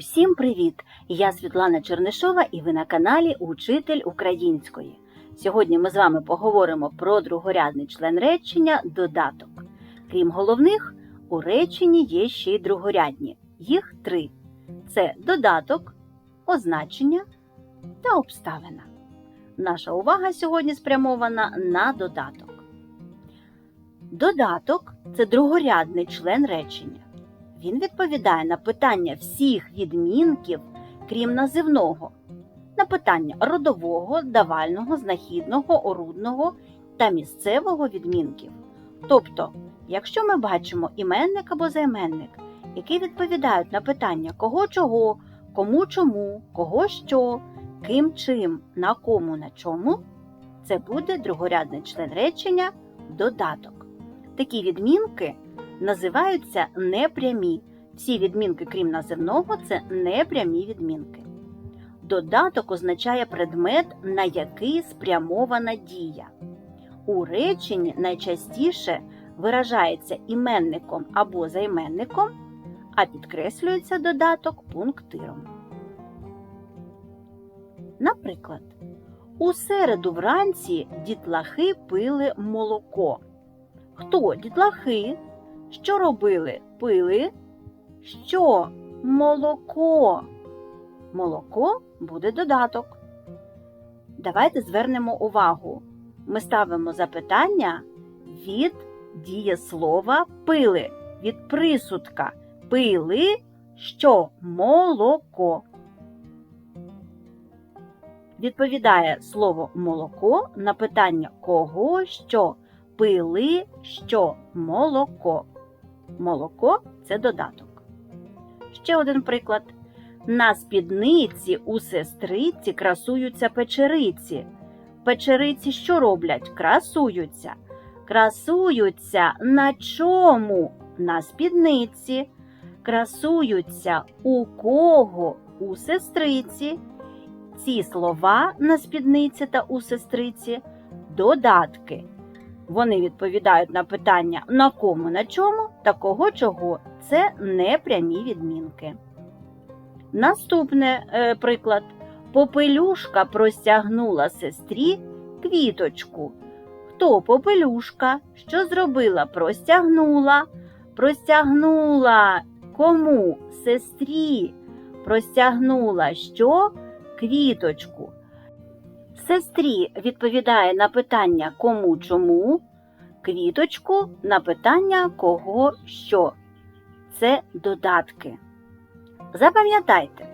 Усім привіт! Я Світлана Чернишова і ви на каналі Учитель української. Сьогодні ми з вами поговоримо про другорядний член речення додаток. Крім головних, у реченні є ще й другорядні. Їх три: це додаток, означення та обставина. Наша увага сьогодні спрямована на додаток. Додаток це другорядний член речення. Він відповідає на питання всіх відмінків, крім називного, на питання родового, давального, знахідного, орудного та місцевого відмінків. Тобто, якщо ми бачимо іменник або займенник, які відповідають на питання кого чого, кому чому, кого що, ким чим, на кому на чому, це буде другорядний член речення додаток. Такі відмінки називаються непрямі. Всі відмінки, крім називного, це непрямі відмінки. Додаток означає предмет, на який спрямована дія. У реченні найчастіше виражається іменником або займенником, а підкреслюється додаток пунктиром. Наприклад, у середу вранці дітлахи пили молоко. Хто дітлахи? Що робили? Пили? Що? Молоко. Молоко буде додаток. Давайте звернемо увагу. Ми ставимо запитання від дієслова пили, від присудка. Пили що? Молоко. Відповідає слово молоко на питання кого що пили що молоко. Молоко це додаток. Ще один приклад. На спідниці у сестриці красуються печериці. Печериці що роблять? Красуються. Красуються на чому? На спідниці. Красуються у кого? У сестриці. Ці слова на спідниці та у сестриці додатки. Вони відповідають на питання на кому, на чому та кого чого. Це непрямі відмінки. Наступний е, приклад. Попелюшка простягнула сестрі квіточку. Хто попелюшка? Що зробила? Простягнула. Простягнула кому? Сестрі. Простягнула що? Квіточку. Сестрі відповідає на питання кому чому, квіточку на питання кого що. Це додатки. Запам'ятайте,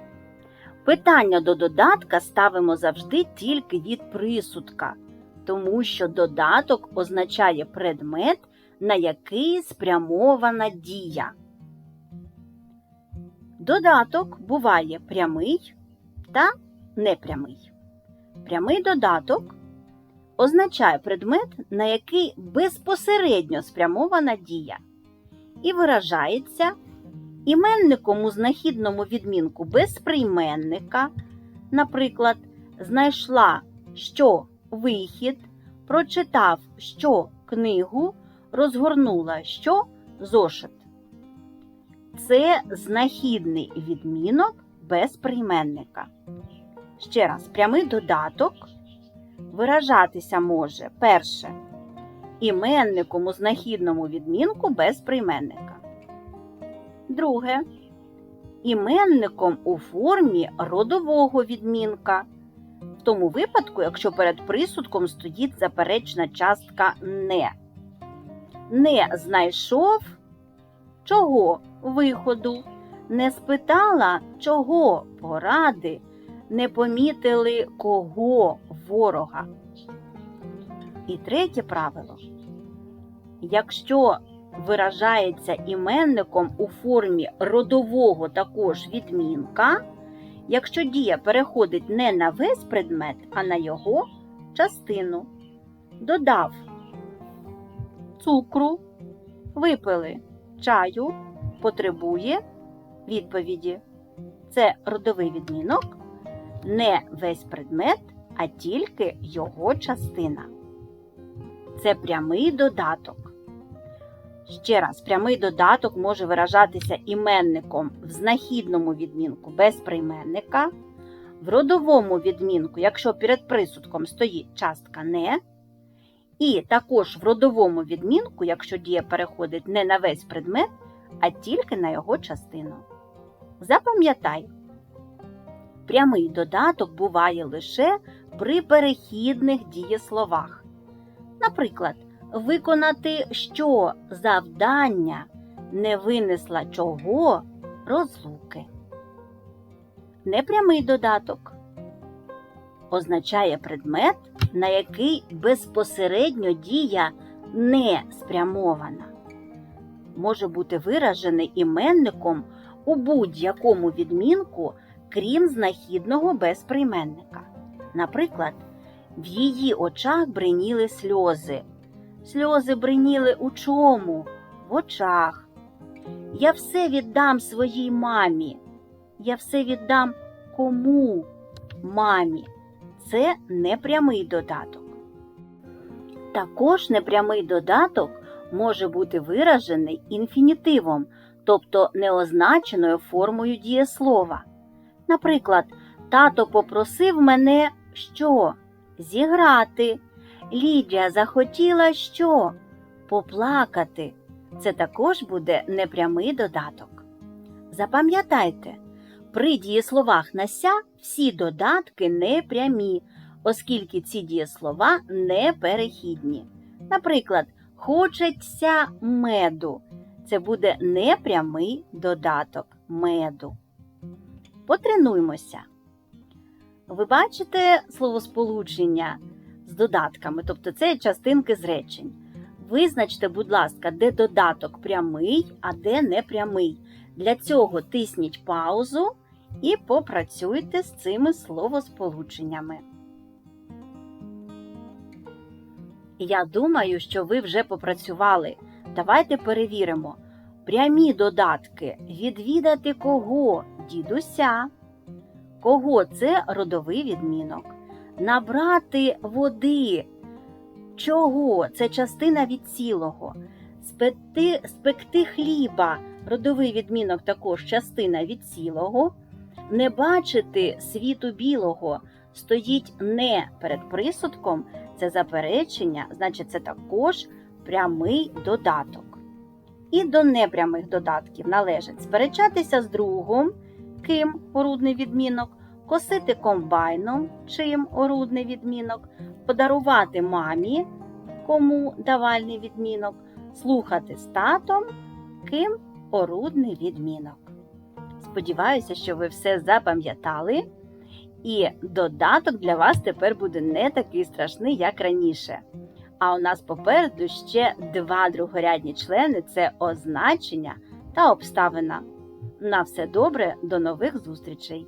питання до додатка ставимо завжди тільки від присудка, тому що додаток означає предмет, на який спрямована дія. Додаток буває прямий та непрямий. Прямий додаток означає предмет, на який безпосередньо спрямована дія, і виражається іменником у знахідному відмінку без прийменника, наприклад, знайшла що вихід, прочитав що книгу, розгорнула що зошит. Це знахідний відмінок без прийменника. Ще раз, прямий додаток виражатися може перше іменником у знахідному відмінку без прийменника. Друге іменником у формі родового відмінка. В тому випадку, якщо перед присудком стоїть заперечна частка не. Не знайшов чого виходу, не спитала чого поради не помітили кого ворога. І третє правило. Якщо виражається іменником у формі родового також відмінка, якщо дія переходить не на весь предмет, а на його частину, додав цукру, випили чаю, потребує відповіді. Це родовий відмінок не весь предмет, а тільки його частина. Це прямий додаток. Ще раз, прямий додаток може виражатися іменником в знахідному відмінку без прийменника, в родовому відмінку, якщо перед присудком стоїть частка не, і також в родовому відмінку, якщо дія переходить не на весь предмет, а тільки на його частину. Запам'ятай, прямий додаток буває лише при перехідних дієсловах. Наприклад, виконати що завдання не винесла чого розлуки. Непрямий додаток означає предмет, на який безпосередньо дія не спрямована. Може бути виражений іменником у будь-якому відмінку, крім знахідного безприйменника. Наприклад, в її очах бриніли сльози. Сльози бриніли у чому? В очах. Я все віддам своїй мамі. Я все віддам кому? Мамі. Це непрямий додаток. Також непрямий додаток може бути виражений інфінітивом, тобто неозначеною формою дієслова. Наприклад, тато попросив мене що? Зіграти. Лідія захотіла що? Поплакати. Це також буде непрямий додаток. Запам'ятайте, при дієсловах на ся всі додатки непрямі, оскільки ці дієслова не перехідні. Наприклад, хочеться меду. Це буде непрямий додаток меду. Потренуймося. Ви бачите словосполучення з додатками, тобто це частинки з речень. Визначте, будь ласка, де додаток прямий, а де непрямий. Для цього тисніть паузу і попрацюйте з цими словосполученнями. Я думаю, що ви вже попрацювали. Давайте перевіримо. Прямі додатки відвідати кого? Дідуся. Кого це родовий відмінок? Набрати води. Чого? Це частина від цілого. Спекти, спекти хліба. Родовий відмінок також частина від цілого. Не бачити світу білого стоїть не перед присудком, це заперечення, значить, це також прямий додаток. І до непрямих додатків належить сперечатися з другом, ким орудний відмінок, косити комбайном, чим орудний відмінок, подарувати мамі, кому давальний відмінок, слухати з татом, ким орудний відмінок. Сподіваюся, що ви все запам'ятали, і додаток для вас тепер буде не такий страшний, як раніше. А у нас попереду ще два другорядні члени це означення та обставина. На все добре, до нових зустрічей!